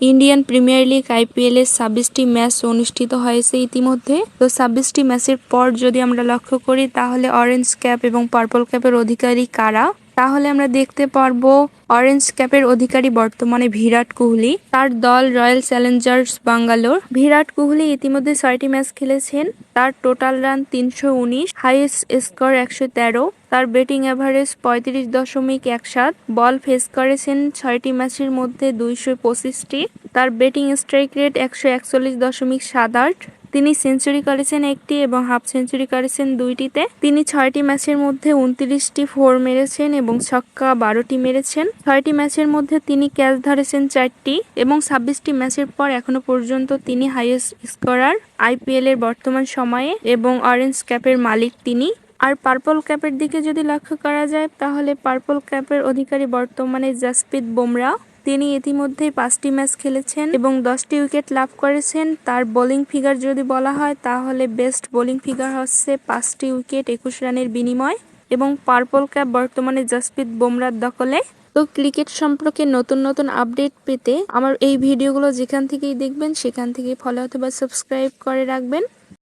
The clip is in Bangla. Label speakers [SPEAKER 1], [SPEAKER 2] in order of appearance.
[SPEAKER 1] ইন্ডিয়ান প্রিমিয়ার লিগ আইপিএল এর ছাব্বিশটি ম্যাচ অনুষ্ঠিত হয়েছে ইতিমধ্যে। তো ছাব্বিশটি ম্যাচের পর যদি আমরা লক্ষ্য করি, তাহলে অরেঞ্জ ক্যাপ এবং পার্পল ক্যাপের অধিকারী কারা? তাহলে আমরা দেখতে পারব অরেঞ্জ ক্যাপের অধিকারী বর্তমানে বিরাট কোহলি। তার দল রয়্যাল চ্যালেঞ্জার্স বাঙ্গালোর বিরাট কোহলি ইতিমধ্যে ছয়টি ম্যাচ খেলেছেন। তার টোটাল রান তিনশো উনিশ হাইয়েস্ট স্কোর একশো তেরো, তার ব্যাটিং অ্যাভারেজ পঁয়ত্রিশ দশমিক এক সাত বল ফেস করেছেন ছয়টি ম্যাচের মধ্যে দুইশো পঁচিশটি, তার ব্যাটিং স্ট্রাইক রেট একশো একচল্লিশ দশমিক সাত আট তিনি সেঞ্চুরি করেছেন একটি এবং হাফ সেঞ্চুরি করেছেন দুইটিতে। তিনি ছয়টি ম্যাচের মধ্যে উনত্রিশটি ফোর মেরেছেন এবং ছক্কা বারোটি মেরেছেন। ছয়টি ম্যাচের মধ্যে তিনি ক্যাচ ধরেছেন চারটি এবং ছাব্বিশটি ম্যাচের পর এখনও পর্যন্ত তিনি হাইয়েস্ট স্কোরার আইপিএল এর বর্তমান সময়ে এবং অরেঞ্জ ক্যাপের মালিক তিনি। আর পার্পল ক্যাপের দিকে যদি লক্ষ্য করা যায়, তাহলে পার্পল ক্যাপের অধিকারী বর্তমানে জাসপ্রীত বুমরা। তিনি ইতিমধ্যেই পাঁচটি ম্যাচ খেলেছেন এবং দশটি উইকেট লাভ করেছেন। তার বোলিং ফিগার যদি বলা হয়, তাহলে বেস্ট বোলিং ফিগার হচ্ছে পাঁচটি উইকেট, একুশ রানের বিনিময় এবং পার্পল ক্যাপ বর্তমানে জাসপ্রীত বুমরার দখলে। তো ক্রিকেট সম্পর্কে নতুন নতুন আপডেট পেতে আমার এই ভিডিওগুলো যেখান থেকেই দেখবেন, সেখান থেকেই ফলো অথবা সাবস্ক্রাইব করে রাখবেন।